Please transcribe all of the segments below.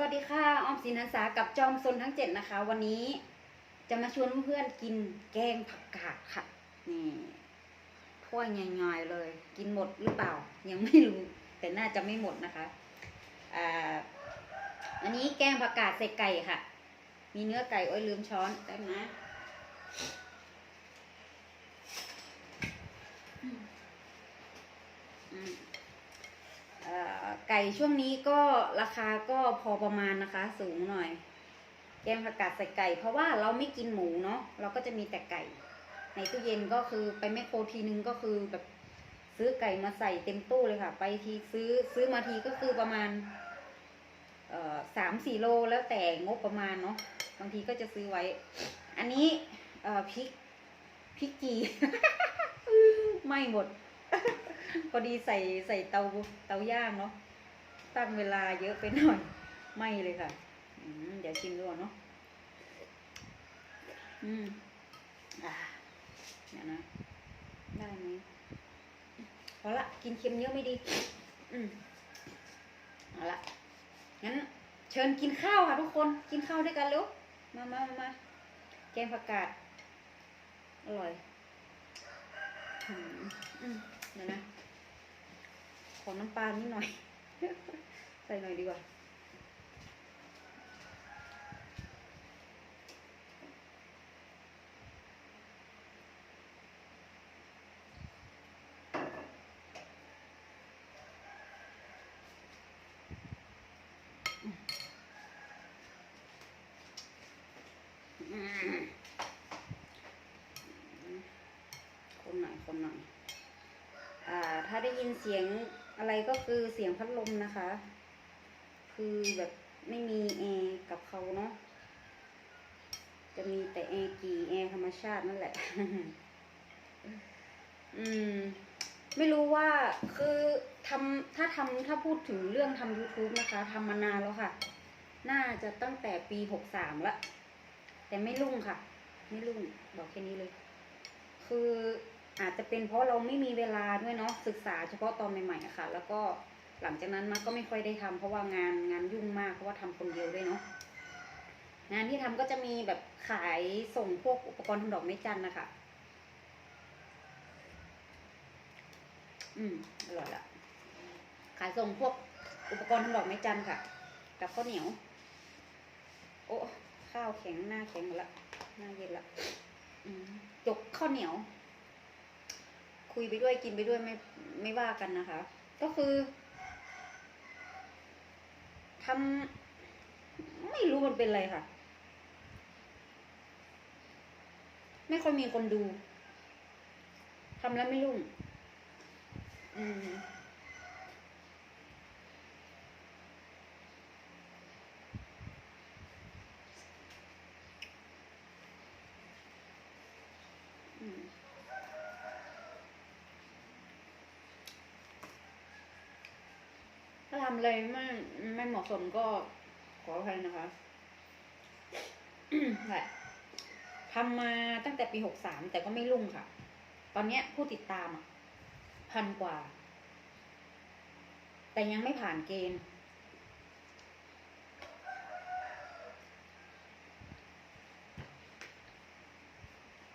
วัสดีค่ะออมสินอาสากับจอมซนทั้งเจ็ดนะคะ วันนี้จะมาชวนเพื่อนกินแกงผักกาดค่ะนี่ถ้วยง่ายๆเลย กินหมดหรือเปล่า ยังไม่รู้ แต่น่าจะไม่หมดนะคะอ่าอันนี้แกงผักกาดใส่ไก่ค่ะ มีเนื้อไก่โอ้ยลืมช้อนได้ไหมอืม ไก่ช่วงนี้ก็ราคาก็พอประมาณนะคะ สูงหน่อย แกงผักกาดใส่ไก่ เพราะว่าเราไม่กินหมูเนาะเราก็จะมีแต่ไก่ ในตู้เย็นก็คือไปแมคโครทีนึงก็คือแบบซื้อไก่มาใส่เต็มตู้เลยค่ะ ไปทีซื้อซื้อมาทีก็คือประมาณสามสี่โลแล้วแต่งบประมาณเนาะบางทีก็จะซื้อไว้ อันนี้พริกพริกจี ไม่หมด พอดีใส่ใส่เตาเตาย่างเนาะตั้งเวลาเยอะไปหน่อยไม่เลยค่ะเดี๋ยวชิมดูก่อนเนาะอืมอ่าเดี๋ยนะได้ไหมพอละกินเค็มเยอะไม่ดี อืมเอาละงั้น เชิญกินข้าวค่ะทุกคนกินข้าวด้วยกันเร็วมามามามาแกงผักกาดอร่อย อือืมเดี๋ยวนะ ขอน้ำปลานิดหน่อย ใส่หน่อยดีกว่า คนหน่อยคนหน่อยอ่า ถ้าได้ยินเสียงอะไรก็คือเสียงพัดลมนะคะ คือแบบไม่มีแอร์กับเขาเนาะจะมีแต่แอร์กี่แอร์ธรรมชาตินั่นแหละ อืม ไม่รู้ว่าคือทำถ้าทำถ้าพูดถึงเรื่องทำ YouTube นะคะทำมานานแล้วค่ะ น่าจะตั้งแต่ปีหกสามละ แต่ไม่รุ่งค่ะ ไม่รุ่ง บอกแค่นี้เลย คือ อาจจะเป็นเพราะเราไม่มีเวลาด้วยเนาะศึกษาเฉพาะตอนใหม่ๆะค่ะ แล้วก็หลังจากนั้นมาก็ไม่ค่อยได้ทำเพราะว่างานงานยุ่งมากเพราะว่าทำคนเดียวด้วยเนาะงานที่ทำก็จะมีแบบขายส่งพวกอุปกรณ์ทำดอกไม้จันนะคะอืมอร่อยละขายส่งพวกอุปกรณ์ทำดอกไม้จันค่ะ กับข้าวเหนียว โอ้ข้าวแข็งหน้าแข็งหมดละหน้าเย็นละจกข้าวเหนียว คุยไปด้วยกินไปด้วยไม่ไม่ว่ากันนะคะ ก็คือทำไม่รู้มันเป็นอะไรค่ะ ไม่ค่อยมีคนดูทำแล้วไม่รุ่ง อืม ทำอะไรไม่ไม่เหมาะสมก็ขออภัยนะคะแหละทำมาตั้งแต่ปีหกสามแต่ก็ไม่รุ่งค่ะ ตอนเนี้ยผู้ติดตามอะ พันกว่า แต่ยังไม่ผ่านเกณฑ์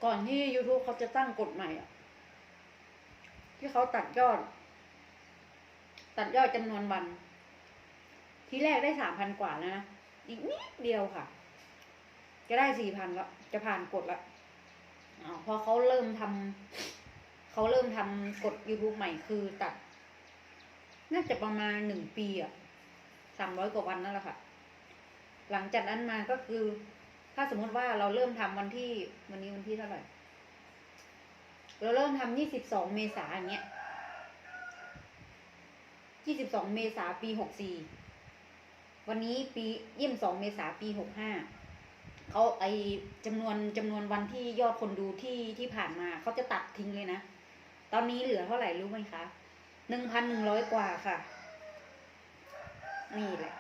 ก่อนที่ YouTube เขาจะตั้งกฎใหม่อะ ที่เขาตัดยอด ตัดยอดจำนวนวัน ที่แรกได้สามพันกว่าแล้วนะ อีกนิดเดียวค่ะ จะได้สี่พันแล้ว จะผ่านกฎแล้วอ๋อพอเขาเริ่มทำเขาเริ่มทำกฎ YouTube ใหม่คือตัด น่าจะประมาณหนึ่งปีอะสามร้อยกว่าวันนั่นแหละค่ะ หลังจากนั้นมาก็คือ ถ้าสมมติว่าเราเริ่มทำวันที่วันนี้วันที่เท่าไหร่ เราเริ่มทำยี่สิบสองเมษาอย่างเงี้ยยี่สิบสองเมษาปีหกสี่ วันนี้ปียี่สิบสองเมษาปีหกห้าเขาไอจำนวนจำนวนวันที่ยอดคนดูที่ที่ผ่านมาเขาจะตัดทิ้งเลยนะ ตอนนี้เหลือเท่าไหร่รู้ไหมคะหนึ่งพันหนึ่งร้อยกว่าค่ะ นี่แหละ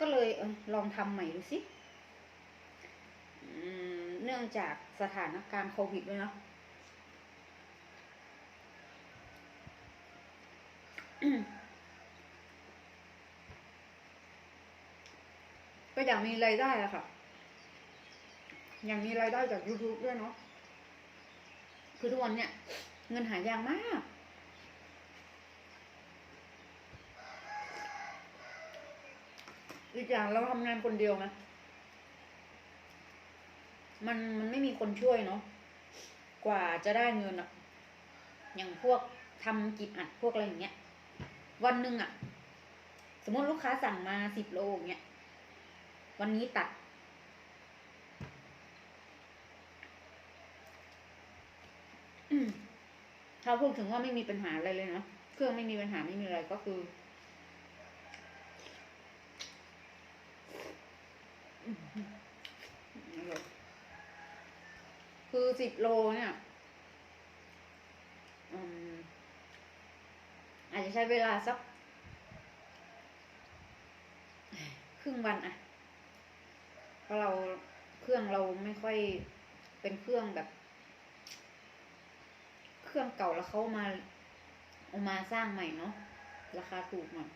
ก็เลยเออลองทำใหม่ดูสิเนื่องจากสถานการณ์โควิดด้วยเนาะ ก็อยากมีรายได้อะค่ะ อยากมีรายได้จาก YouTube ด้วยเนาะคือทุกวันเนี่ย เงินหายากมากอีกอย่างเราทำงานคนเดียวนะ มันมันไม่มีคนช่วยเนาะ กว่าจะได้เงินอะอย่างพวกทำกิจอัดพวกอะไรอย่างเงี้ย วันหนึ่งอะสมมติลูกค้าสั่งมาสิบโลอย่างเงี้ย วันนี้ตัด ถ้าพูดถึงว่าไม่มีปัญหาอะไรเลยเนาะเครื่องไม่มีปัญหาไม่มีอะไรก็คือ คือสิบโลเนี่ยอืมอาจจะใช้เวลาสัก ครึ่งวันอะ เพราะเราเครื่องเราไม่ค่อยเป็นเครื่องแบบ เครื่องเก่าแล้วเขามาเอามาสร้างใหม่เนาะราคาถูกหน่อย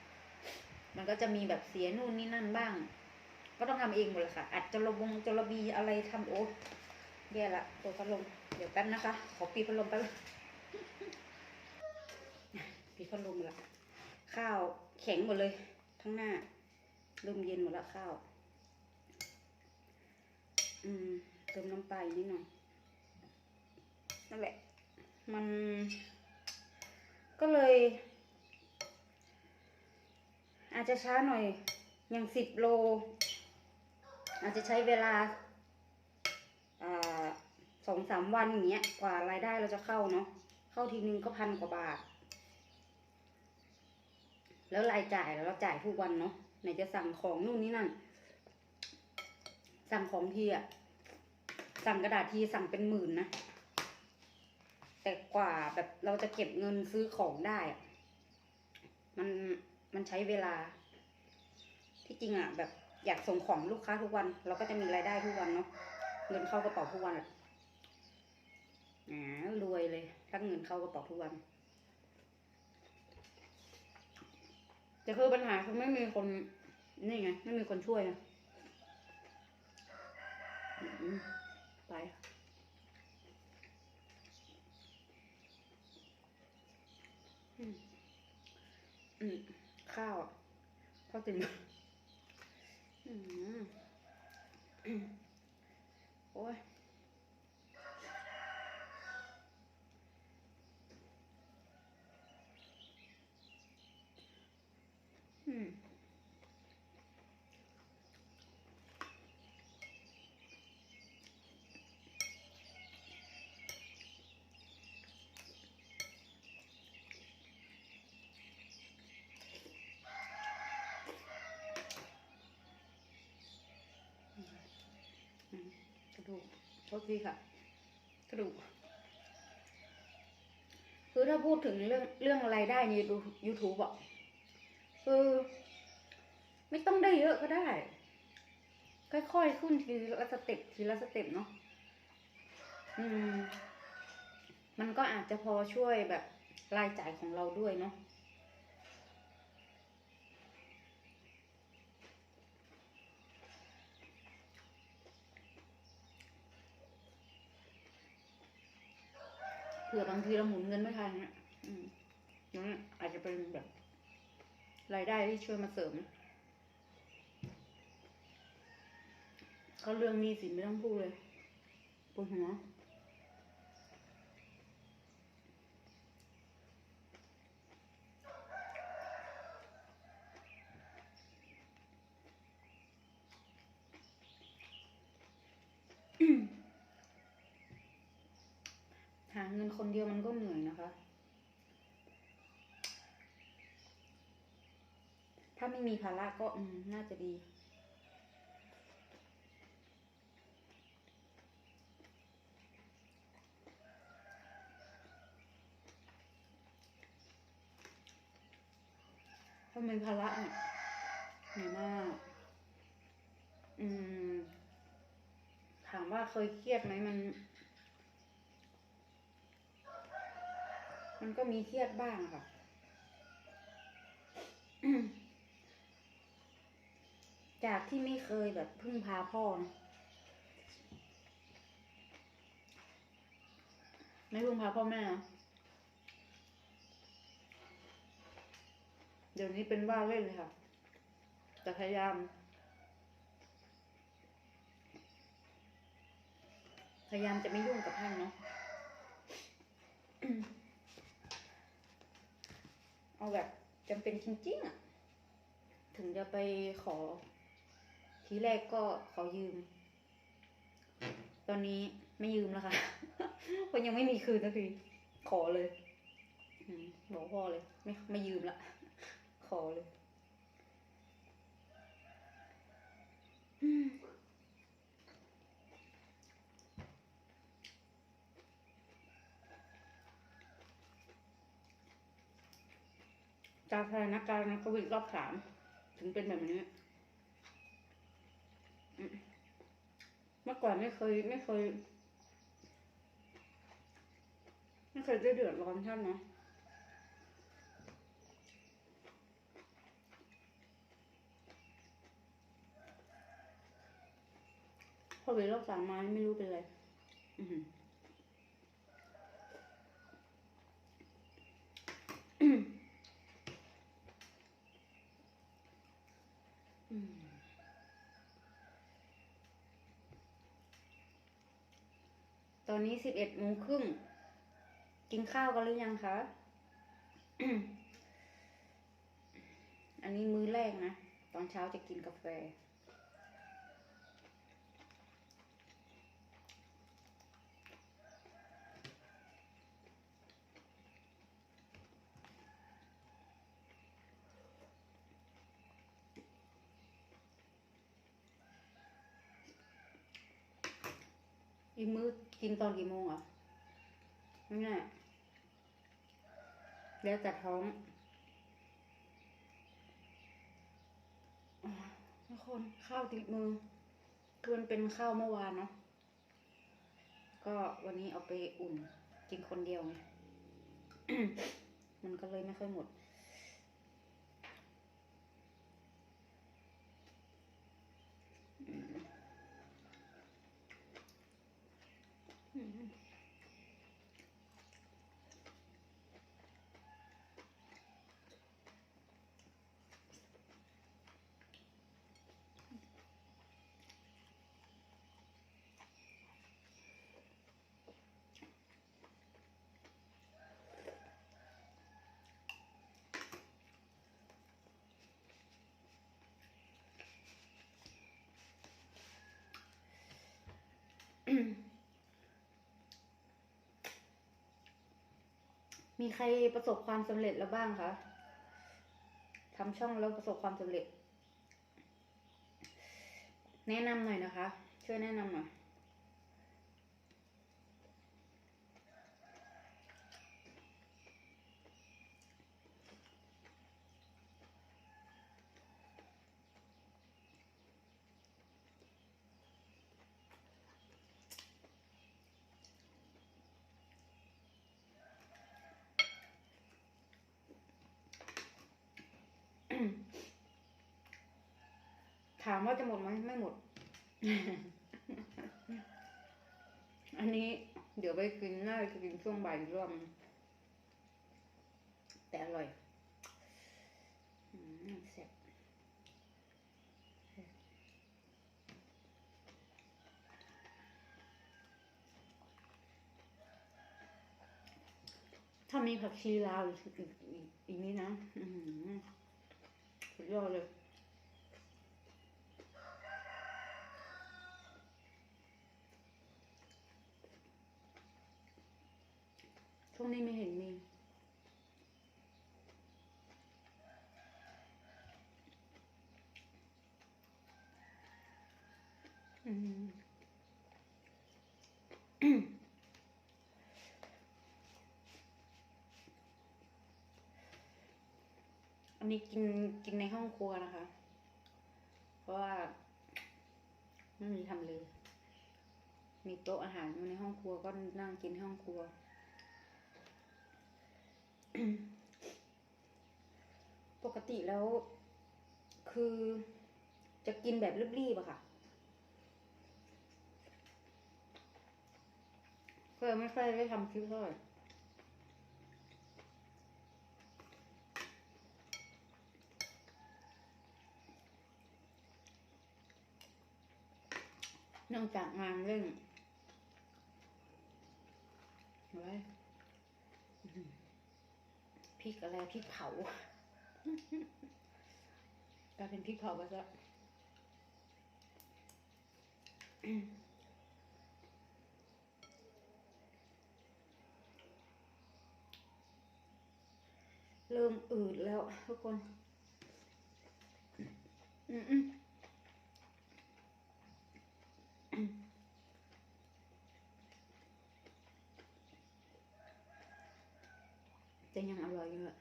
มันก็จะมีแบบเสียนู่นนี่นั่นบ้าง ก็ต้องทำเองหมดเลยค่ะอัดจระบงจระบีอะไรทำโอ้แย่ละตัวพัดลมเดี๋ยวแป๊บนะคะ ขอปีพัดลมแป๊บปีพัดลมละข้าวแข็งหมดเลย ทั้งหน้าเริ่มเย็นหมดละข้าว อืมเติมน้ำปลาอีกนิดหน่อยนั่นแหละ มัน ก็เลย อาจจะช้าหน่อย อย่างสิบโล อาจจะใช้เวลาอ่าสองสามวันอย่างเงี้ย กว่ารายได้เราจะเข้าเนาะเข้าทีนึงก็พันกว่าบาท แล้วรายจ่ายเราจ่ายทุกวันเนาะไหนจะสั่งของนู่นนี่นั่น สั่งของทีอะสั่งกระดาษทีสั่งเป็นหมื่นนะ แต่กว่าแบบเราจะเก็บเงินซื้อของได้อะมันมันใช้เวลา ที่จริงอะแบบอยากส่งของลูกค้าทุกวัน เราก็จะมีรายได้ทุกวันเนาะเงินเข้ากระเป๋าทุกวันแหละอ่ารวยเลยถ้าเงินเข้ากระเป๋าทุกวันแต่คือปัญหาคือไม่มีคนนี่ไง ไม่มีคนช่วยนะ ไปอืมอืมข้าวอะข้าวติ่มอืมอืมโอ้ยอืมอืมกระดูก โทษทีค่ะ กระดูกคือถ้าพูดถึงเรื่องเรื่องรายได้ในยูทูบอะคือไม่ต้องได้เยอะก็ได้ ค่อยๆขึ้นทีละสเต็ปทีละสเต็ปเนาะอืม มันก็อาจจะพอช่วยแบบรายจ่ายของเราด้วยเนาะ เผื่อบางทีเราหมุนเงินไม่ทันเนี่ยนั่นอาจจะเป็นแบบ รายได้ที่ช่วยมาเสริมเขาเรื่องหนี้สินไม่ต้องพูดเลยปวดหัว หาเงินคนเดียวมันก็เหนื่อยนะคะ ถ้าไม่มีภาระก็อืมน่าจะดีถ้ามีภาระเนี่ยเหนื่อยมากอืม ถามว่าเคยเครียดไหมมัน มันก็มีเครียดบ้างค่ะ จากที่ไม่เคยแบบพึ่งพาพ่อนะไม่พึ่งพาพ่อแม่เดี๋ยวนี้เป็นบ้าเล่นเลยค่ะ แต่พยายาม พยายามจะไม่ยุ่งกับท่านเนาะเอาแบบจำเป็นจริงๆอะถึงจะไปขอ ทีแรกก็ขอยืม ตอนนี้ไม่ยืมแล้วค่ะเพราะยังไม่มีคืนสักทีขอเลยบอกพ่อเลย ไม่ไม่ยืมละขอเลยจากสถานการณ์โควิดรอบสามถึงเป็นแบบนี้ เมื่อก่อนไม่เคย ไม่เคย ไม่เคยได้เดือดร้อนท่านเนาะพอเปรคสามมาไม่รู้เป็นไร อือมต อนนี้สิบเอ็ดโมงครึ่ง กินข้าวกันหรือยังคะ อันนี้มื้อแรกนะ ตอนเช้าจะกินกาแฟ อีกมื้อกินตอนกี่โมงอะไม่แน่แล้วแต่ท้องทุกคนข้าวติดมือคือมันเป็นข้าวเมื่อวานเนาะก็วันนี้เอาไปอุ่นกินคนเดียวไงมันก็เลยไม่ค่อยหมด อื มีใครประสบความสำเร็จแล้วบ้างคะทำช่องแล้วประสบความสำเร็จ แนะนำหน่อยนะคะ ช่วยแนะนำหน่อย ถาม ว่าจะหมดไหมไม่หมด อันนี้เดี๋ยวไปกินน่าจะกินช่วงบ่ายรอบนึงแต่อร่อยอืมแซ่บถ้ามีผักชีลาวอีกอีกอีกนี้นะ อือหือสุดยอดเลย ช่วงนี้ไม่เห็นมีอืมอันนี้กินกินในห้องครัวนะคะ เพราะว่าไม่มีทำเลย มีโต๊ะอาหารอยู่ในห้องครัวก็นั่งกินในห้องครัว ปกติแล้ว คือจะกินแบบรีบๆอะค่ะ ก็เลยไม่ค่อยได้ทำคลิปเท่าไหร่เนื่องจากงานเรื่องอะไว้ พริกอะไรพริกเผาก็เป็นพริกเผาไปซะเริ่มอืดแล้วทุกคน อืมอืมอืมแต่ยังอร่อยอยู่อะ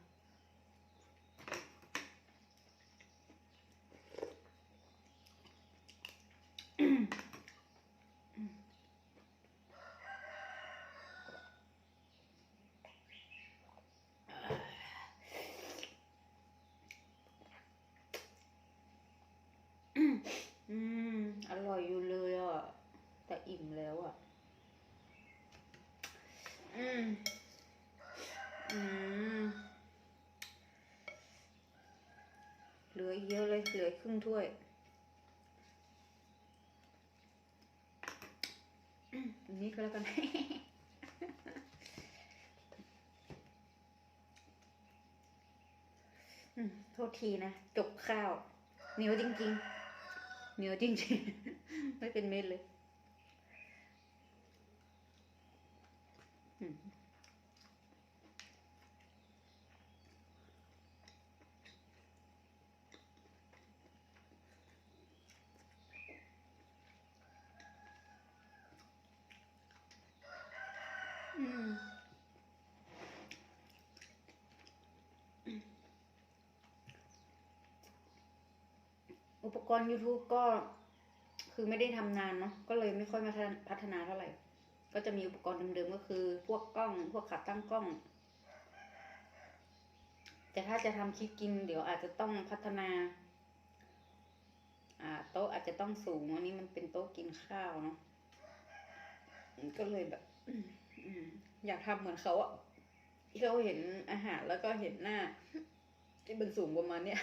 อืม อร่อยอยู่เลยอะ แต่อิ่มแล้วอะ อืม อืม เหลือเยอะเลย เหลือครึ่งถ้วย อันนี้ก็แล้วกันโทษทีนะ จกข้าว เหนียวจริง ๆ เหนียวจริง ๆ ไม่เป็นเม็ดเลย อืม อืม อุปกรณ์ YouTube ก็คือไม่ได้ทำนานเนาะก็เลยไม่ค่อยมาพัฒนาเท่าไหร่ ก็จะมีอุปกรณ์เดิมๆก็คือ พวกกล้อง พวกขาตั้งกล้อง แต่ถ้าจะทำคลิปกิน เดี๋ยวอาจจะต้องพัฒนาอ่าโต๊ะอาจจะต้องสูงอันนี้มันเป็นโต๊ะกินข้าวเนาะก็เลยแบบอืมอืมอยากทำเหมือนเขาอะที่เขาเห็นอาหารแล้วก็เห็นหน้า ที่มันสูงประมาณเนี้ย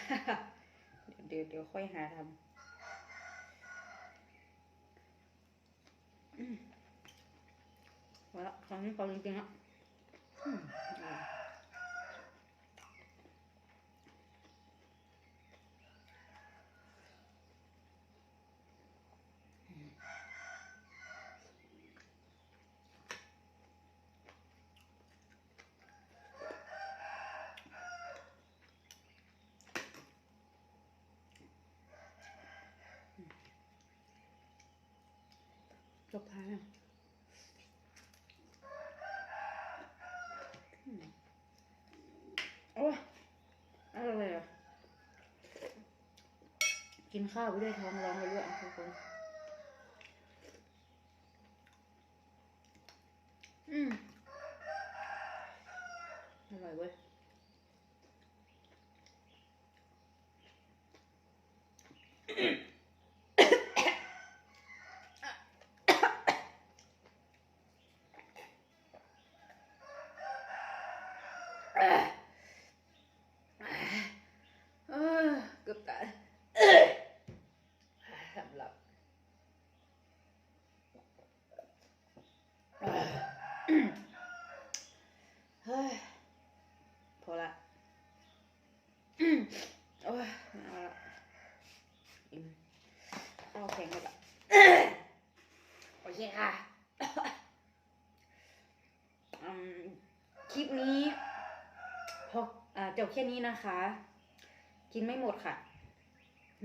เดี๋ยวเดี๋ยวค่อยหาทำว่าละตอนนี้พอจริงๆละ จบท้ายแล้วโอ้อะไรอะ กินข้าวไปด้วยท้องร้องไปด้วยอะทุกคน อืม อร่อยเว้ย เอ้ยเอ้ยเกือบตายสำหรับเอ้ยเฮ้ยพอละโอ้ยไม่เอาละอิ่มข้าวแข็งหมดละโอเคค่ะอืมคลิปนี้ พออ่าจบ แค่นี้นะคะ กินไม่หมดค่ะ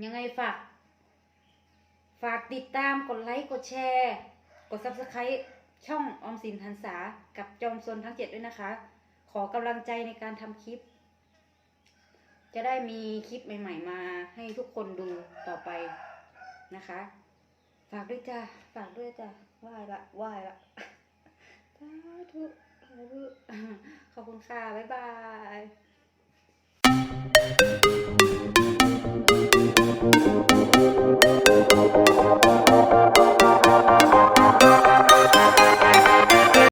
ยังไงฝาก ฝากติดตามกดไลค์กดแชร์ กด subscribe ช่องออมสินทันษากับจอมซนทั้งเจ็ดด้วยนะคะ ขอกำลังใจในการทำคลิป จะได้มีคลิปใหม่ ๆ มาให้ทุกคนดูต่อไปนะคะ ฝากด้วยจ้าฝากด้วยจ้าไหว้ละไหว้ละสาธุสาธุขอบคุณค่ะ บ๊ายบาย Thank you.